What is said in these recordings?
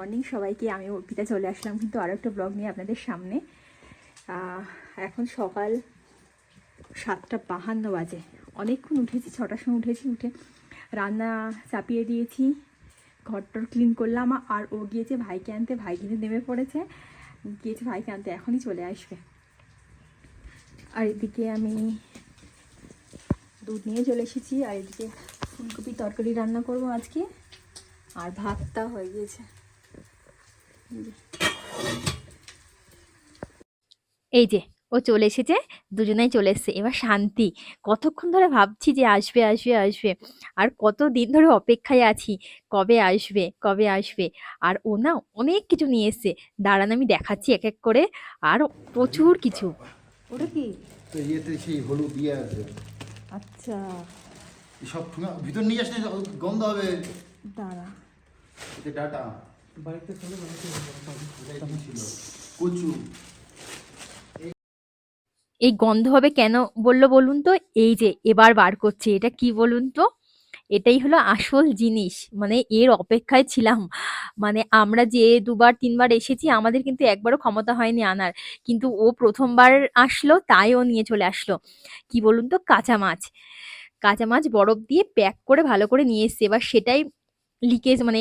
Morning, সবাইকে আমি অর্পিতা চলে আসলাম কিন্তু আরও একটা ব্লগ নিয়ে আপনাদের সামনে। এখন সকাল সাতটা বাহান্ন বাজে। অনেকক্ষণ উঠেছি, ছটার সময় উঠেছি, উঠে রান্না চাপিয়ে দিয়েছি, ঘরটর ক্লিন করলাম, আর ও গিয়েছে ভাইকে আনতে, ভাই কিন্তু নেমে পড়েছে। গিয়েছে ভাইকে আনতে, এখনই চলে আসবে। আর এদিকে আমি দুধ নিয়ে চলে এসেছি, আর এদিকে ফুলকপি তরকারি রান্না করব আজকে। আর ভাতটা হয়ে গিয়েছে। এই যে। ও চলে এসেছে দুজনেই চলে এসেছে। এবার শান্তি কতক্ষণ ধরে ভাবছি যে আসবে আসবে আসবে। আর কত দিন ধরে অপেক্ষায় আছি কবে আসবে কবে আসবে? আর ও না অনেক কিছু নিয়ে এসছে। দাঁড়ান আমি দেখাচ্ছি এক এক করে। আর প্রচুর কিছু। ওটা কি? তো ইয়েতে সেই হলুদ দিয়ে আছে। আচ্ছা। সব ভিতর নিয়ে আসলে গন্ধ হবে। দাঁড়া। ডাটা। বাড়িতে চলে কচু এই গন্ধ হবে কেন বলল বলুন তো? এই যে এবার বার করছে, এটা কি বলুন তো? এটাই হলো আসল জিনিস মানে এর অপেক্ষায় ছিলাম। মানে আমরা যে দুবার, তিনবার এসেছি, আমাদের কিন্তু একবারও ক্ষমতা হয়নি আনার। কিন্তু ও প্রথমবার আসলো, তাই ও নিয়ে চলে আসলো। কি বলুন তো? কাঁচা মাছ। কাঁচা মাছ বরফ দিয়ে প্যাক করে ভালো করে নিয়ে এসছে। এবার সেটাই লিকেজ মানে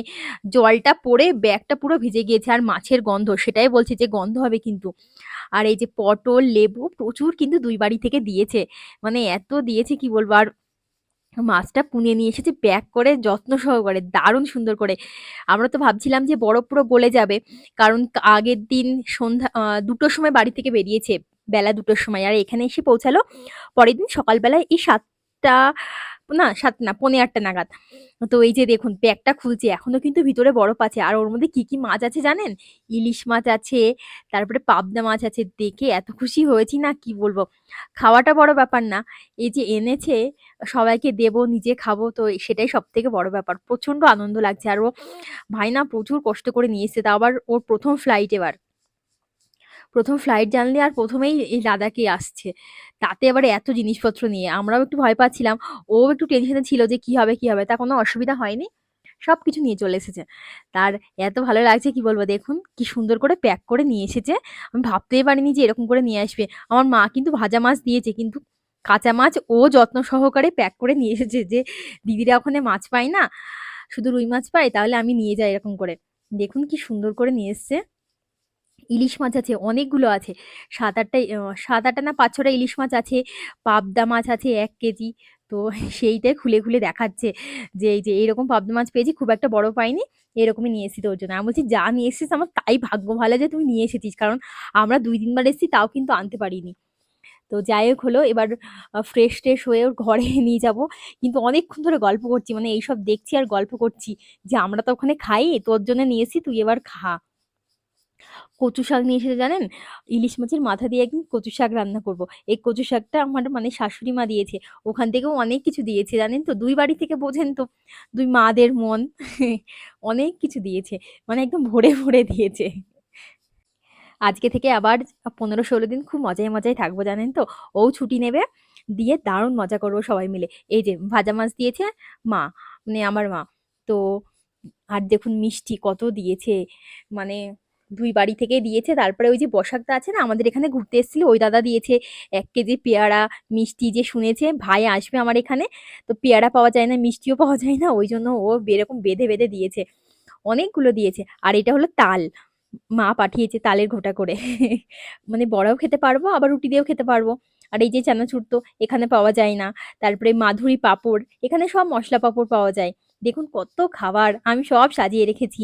জলটা পড়ে ব্যাগটা পুরো ভিজে গিয়েছে আর মাছের গন্ধ, সেটাই বলছে যে গন্ধ হবে কিন্তু। আর এই যে পটল, লেবু প্রচুর কিন্তু দুই বাড়ি থেকে দিয়েছে। মানে এত দিয়েছে কি বলব? আর মাছটা পুনে নিয়ে এসেছে প্যাক করে, যত্ন সহকারে, দারুণ সুন্দর করে। আমরা তো ভাবছিলাম যে বরফ পুরো গলে যাবে, কারণ আগের দিন সন্ধ্যা দুটোর সময় বাড়ি থেকে বেরিয়েছে, বেলা দুটোর সময়। আর এখানে এসে পৌঁছালো, পরের দিন সকালবেলায় এই সাতটা না, সাত না, পৌনে আটটা নাগাদ। তো এই যে দেখুন প্যাকটা খুলছে, এখনও কিন্তু ভিতরে বরফ আছে। আর ওর মধ্যে কি কি মাছ আছে জানেন? ইলিশ মাছ আছে, তারপরে পাবদা মাছ আছে। দেখে এত খুশি হয়েছি না, কি বলব? খাওয়াটা বড় ব্যাপার না। এই যে এনেছে, সবাইকে দেব, নিজে খাব, তো সেটাই সব থেকে বড় ব্যাপার। প্রচণ্ড আনন্দ লাগছে। আর ও ভাই না প্রচুর কষ্ট করে নিয়ে এসেছে। তা আবার ওর প্রথম ফ্লাইট এবার। প্রথম ফ্লাইট জানলে আর প্রথমেই এই লাদাখে আসছে। তাতে এবারে এত জিনিসপত্র নিয়ে আমরাও একটু ভয় পাচ্ছিলাম। ও একটু টেনশনে ছিল যে কি হবে কি হবে, তা কোনো অসুবিধা হয়নি। সব কিছু নিয়ে চলে এসেছে। তার এত ভালো লাগছে, কি বলব দেখুন, কি সুন্দর করে প্যাক করে নিয়ে এসেছে। আমি ভাবতেই পারিনি যে এরকম করে নিয়ে আসবে। আমার মা কিন্তু ভাজা মাছ দিয়েছে, কিন্তু কাঁচা মাছ ও যত্ন সহকারে প্যাক করে নিয়ে এসেছে যে দিদিরা ওখানে মাছ পায় না, শুধু রুই মাছ পায়, তাহলে আমি নিয়ে যাই এরকম করে। দেখুন কি সুন্দর করে নিয়ে এসছে। ইলিশ মাছ আছে, অনেকগুলো আছে। সাত আটটা সাত আটটা না পাঁচ ছটা ইলিশ মাছ আছে, পাবদা মাছ আছে এক কেজি। তো সেইটাই খুলে খুলে দেখাচ্ছে যে এই যে এইরকম পাবদা মাছ পেয়েছি, খুব একটা বড় পাইনি, এরকমই নিয়ে এসেছি তোর জন্য। আমি বলছি, যা নিয়ে এসেছিস আমার তাই ভাগ্য ভালো যে তুমি নিয়ে এসেছিস, কারণ আমরা দুই দিনবার এসেছি, তাও কিন্তু আনতে পারিনি। তো যাই হোক হলো, এবার ফ্রেশ ট্রেশ হয়ে ওর ঘরে নিয়ে যাব। কিন্তু অনেকক্ষণ ধরে গল্প করছি মানে এইসব দেখছি আর গল্প করছি যে আমরা তো ওখানে খাই, তোর জন্য নিয়ে এসেছি, তুই এবার খা। কচু শাক নিয়ে এসেছে জানেন? ইলিশ মাছের মাথা দিয়ে একদিন কচু শাক রান্না করব। এই কচু শাকটা আমার মানে শাশুড়ি মা দিয়েছে। ওখান থেকেও অনেক কিছু দিয়েছে জানেন তো? দুই বাড়ি থেকে বোঝেন তো? দুই মাদের মন অনেক কিছু দিয়েছে। মানে একদম ভরে ভরে দিয়েছে। আজকে থেকে আবার পনেরো ষোলো দিন খুব মজায় মজায় থাকব জানেন তো? ও ছুটি নেবে, দিয়ে দারুণ মজা করব সবাই মিলে। এই যে ভাজা মাছ দিয়েছে মা মানে আমার মা। তো আর দেখুন মিষ্টি কত দিয়েছে। মানে দুই বাড়ি থেকে দিয়েছে। তারপরে ওই যে বসাকদা আছে না, আমাদের এখানে ঘুরতে এসেছিল। ওই দাদা দিয়েছে এক কেজি পেয়ারা, মিষ্টি যে শুনেছে, ভাই আসবে আমার এখানে। তো পেয়ারা পাওয়া যায় না, মিষ্টিও পাওয়া যায় না, ওই জন্য ও এরকম বেঁধে বেঁধে দিয়েছে। অনেকগুলো দিয়েছে। আর এটা হলো তাল। মা পাঠিয়েছে তালের ঘোটা করে। মানে বড়াও খেতে পারব, আবার রুটি দিয়েও খেতে পারব। আর এই যে চানাচুর তো এখানে পাওয়া যায় না। তারপরে মাধুরী পাঁপড়, এখানে সব মশলা পাঁপড় পাওয়া যায়। দেখুন কত খাবার আমি সব সাজিয়ে রেখেছি।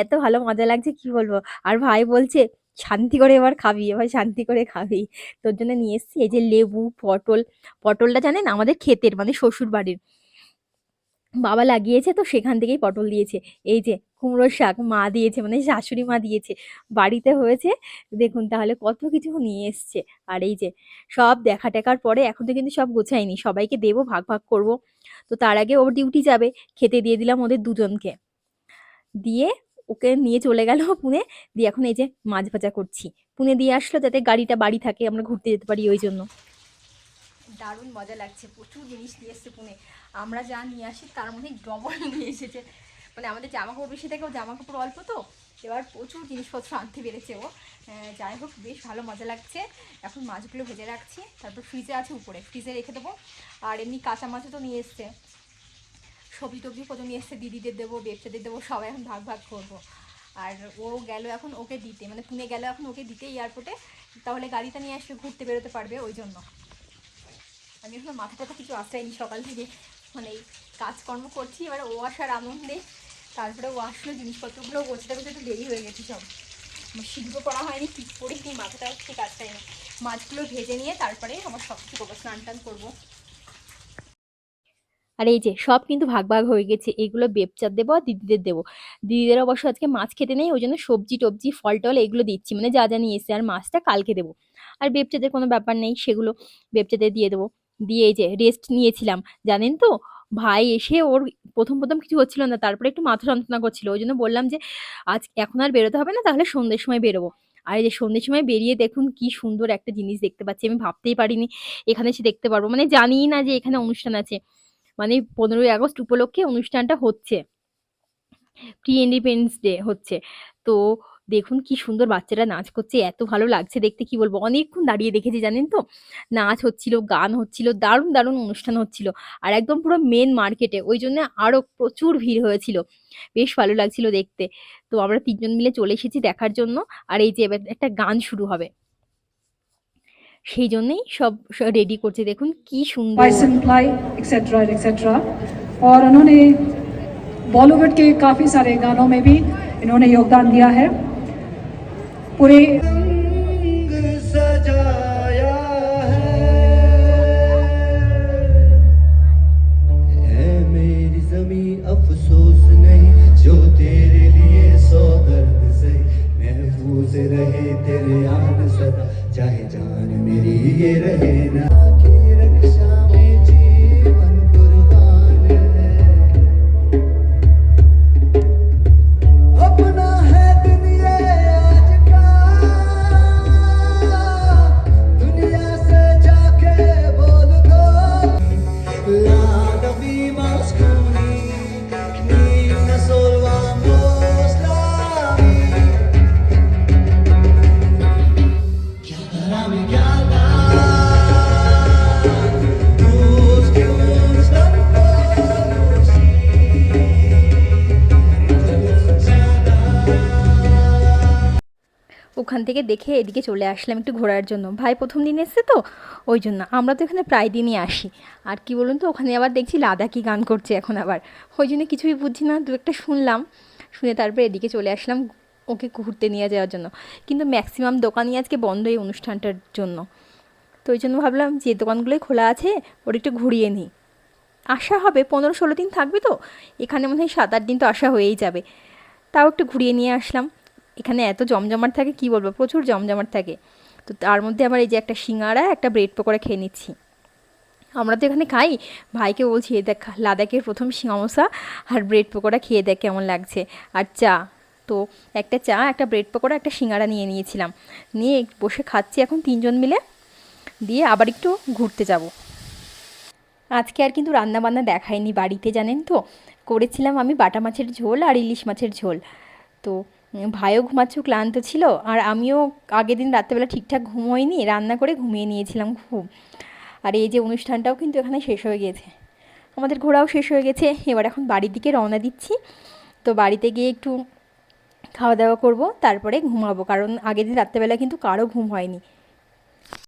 এত ভালো মজা লাগছে, কি বলব? আর ভাই বলছে, শান্তি করে এবার খাবি, এবার শান্তি করে খাবি। তোর জন্য নিয়ে এসেছি এই যে লেবু, পটল, পটলটা জানেন আমাদের ক্ষেতের মানে শ্বশুর বাড়ির বাবা লাগিয়েছে তো সেখান থেকেই পটল দিয়েছে। এই যে কুমড়োর শাক মা দিয়েছে মানে শাশুড়ি মা দিয়েছে। বাড়িতে হয়েছে, দেখুন তাহলে কত কিছু নিয়ে এসছে। আর এই যে সব দেখা টেকার পরে এখন তো কিন্তু সব গোছাইনি সবাইকে দেবো ভাগ ভাগ করব। তো তার আগে ওর ডিউটি যাবে, খেতে দিয়ে দিলাম ওদের দুজনকে। দিয়ে ওকে নিয়ে চলে গেল পুনে, দিয়ে এখন এই যে মাছ ভাজা করছি। পুনে দিয়ে আসলো যাতে গাড়িটা বাড়ি থাকে, আমরা ঘুরতে যেতে পারি ওই জন্য। দারুণ মজা লাগছে, প্রচুর জিনিস নিয়ে এসছে পুনে। আমরা যা নিয়ে আসি তার মধ্যে ডবল নিয়ে এসেছে। মানে আমাদের জামা কাপড় বেশি থেকে ও জামা কাপড় অল্প তো। এবার প্রচুর জিনিসপত্র আনতে পেরেছে ও। যাই হোক, বেশ ভালো মজা লাগছে। এখন মাছগুলো ভেজে রাখছি। তারপর ফ্রিজে আছে উপরে, ফ্রিজে রেখে দেবো। আর এমনি কাঁচা মাছও তো নিয়ে এসছে। সবজি টবজি কত নিয়ে এসছে, দিদিদের দেবো ব্যবসাদের দেবো, সবাই এখন ভাগ ভাগ করব। আর ও গেল এখন ওকে দিতে মানে পুনে গেল এখন ওকে দিতে এয়ারপোর্টে তাহলে গাড়িটা নিয়ে আসলে ঘুরতে বেরোতে পারবে ওই জন্য। আমি এখন মাথা টাথা কিছু আশ্রয়নি সকাল থেকে। মানে এই কাজকর্ম করছি, এবার ও আসার আনন্দে তারপরে ও আসলো, জিনিসপত্রগুলো গোছাতে একটু দেরি হয়ে গেছে সব। সিদ্ধ করা হয়নি ঠিক করে নিই মাথাটা ঠিক আশ্রয়নি মাছগুলো ভেজে নিয়ে তারপরে আমার সব কিছু করব, স্নান টান করব। আর এই যে, সব কিন্তু ভাগ ভাগ হয়ে গেছে। এগুলো বেপচার দেবো আর দিদিদের দেবো। দিদিদের অবশ্য আজকে মাছ খেতে নেই, ওই জন্য সবজি টবজি, ফল টল এগুলো দিচ্ছি। মানে যা যা নিয়ে এসছে, আর মাছটা কালকে দেবো। আর বেপচাদের কোনো ব্যাপার নেই, সেগুলো বেপচাদের দিয়ে দেবো। দিয়ে এই যে রেস্ট নিয়েছিলাম। জানেন তো ভাই এসে ওর প্রথম প্রথম কিছু হচ্ছিল না, তারপরে একটু মাথা যন্ত্রণা করছিল। ওই জন্য বললাম যে, আজ এখন আর বেরোতে হবে না, তাহলে সন্ধ্যের সময় বেরোবো। আর এই যে সন্ধ্যের সময় বেরিয়ে দেখুন কি সুন্দর একটা জিনিস দেখতে পাচ্ছি। আমি ভাবতেই পারিনি এখানে এসে দেখতে পারব। মানে জানিই না যে এখানে অনুষ্ঠান আছে। মানে পনেরোই আগস্ট উপলক্ষে অনুষ্ঠানটা হচ্ছে। প্রি ইন্ডিপেন্ডেন্স ডে হচ্ছে। তো দেখুন কি সুন্দর বাচ্চারা নাচ করছে এত ভালো লাগছে দেখতে কি বলবো অনেকক্ষণ দাঁড়িয়ে দেখেছি জানেন তো নাচ হচ্ছিল গান হচ্ছিল দারুণ দারুণ অনুষ্ঠান হচ্ছিল আর একদম পুরো মেন মার্কেটে ওই জন্য আরও প্রচুর ভিড় হয়েছিল বেশ ভালো লাগছিল দেখতে তো আমরা তিনজন মিলে চলে এসেছি দেখার জন্য আর এই যে এবার একটা গান শুরু হবে সেই জন্যই সব রেডি করছে দেখুন কি সুন্দর बाइसन प्लाई एक्सेट्रा एक्सेट्रा और उन्होंने बॉलीवुड के काफ़ी सारे गानों में भी इन्होंने योगदान दिया है پوری افسوس نہیں جو تیرے لیے سو سے محفوظ رہے، تیرے آن سدا چاہے جان میری یہ رہے نا۔ ওখান থেকে দেখে এদিকে চলে আসলাম একটু ঘোরার জন্য। ভাই প্রথম দিন এসছে তো, ওই জন্য। আমরা তো এখানে প্রায় দিনই আসি। আর কি বলুন তো, ওখানে আবার দেখছি লাদাকি গান করছে এখন আবার। ওই জন্য কিছুই বুঝছি না, দু একটা শুনলাম, শুনে তারপরে এদিকে চলে আসলাম ওকে ঘুরতে নিয়ে যাওয়ার জন্য। কিন্তু ম্যাক্সিমাম দোকানই আজকে বন্ধ এই অনুষ্ঠানটার জন্য। তো ওই জন্য ভাবলাম যে দোকানগুলোই খোলা আছে ওর একটু ঘুরিয়ে নিই। আসা হবে, পনেরো ষোলো দিন থাকবে তো, এখানে মনে হয় সাত আট দিন তো আসা হয়েই যাবে। তাও একটু ঘুরিয়ে নিয়ে আসলাম। এখানে এত জমজমাট থাকে, কি বলব? প্রচুর জমজমাট থাকে। তো তার মধ্যে আমার এই যে একটা সিঙ্গারা, একটা ব্রেড পকোড়া খেয়ে নিচ্ছি। আমরা তো এখানে খাই। ভাইকে বলছি, এ দেখ, লাদাখের প্রথম সমোসা আর ব্রেড পকোড়া খেয়ে দেখ কেমন লাগছে। আর চা। তো একটা চা, একটা ব্রেড পকোড়া, একটা সিঙ্গারা নিয়ে নিয়েছিলাম। নিয়ে বসে খাচ্ছি এখন তিনজন মিলে। দিয়ে আবার একটু ঘুরতে যাব। আজকে আর কিন্তু রান্না বান্না দেখাইনি বাড়িতে, জানেন তো? করেছিলাম আমি বাটা মাছের ঝোল আর ইলিশ মাছের ঝোল। তো ভাইও ঘুমাচ্ছ ক্লান্ত ছিল, আর আমিও আগের দিন রাত্রেবেলা ঠিকঠাক ঘুম হয়নি রান্না করে ঘুমিয়ে নিয়েছিলাম খুব। আর এই যে অনুষ্ঠানটাও কিন্তু এখানে শেষ হয়ে গেছে। আমাদের ঘোরাও শেষ হয়ে গেছে, এবার এখন বাড়ির দিকে রওনা দিচ্ছি। তো বাড়িতে গিয়ে একটু খাওয়া দাওয়া করব, তারপরে ঘুমাবো, কারণ আগের দিন রাত্রেবেলা কিন্তু কারও ঘুম হয়নি।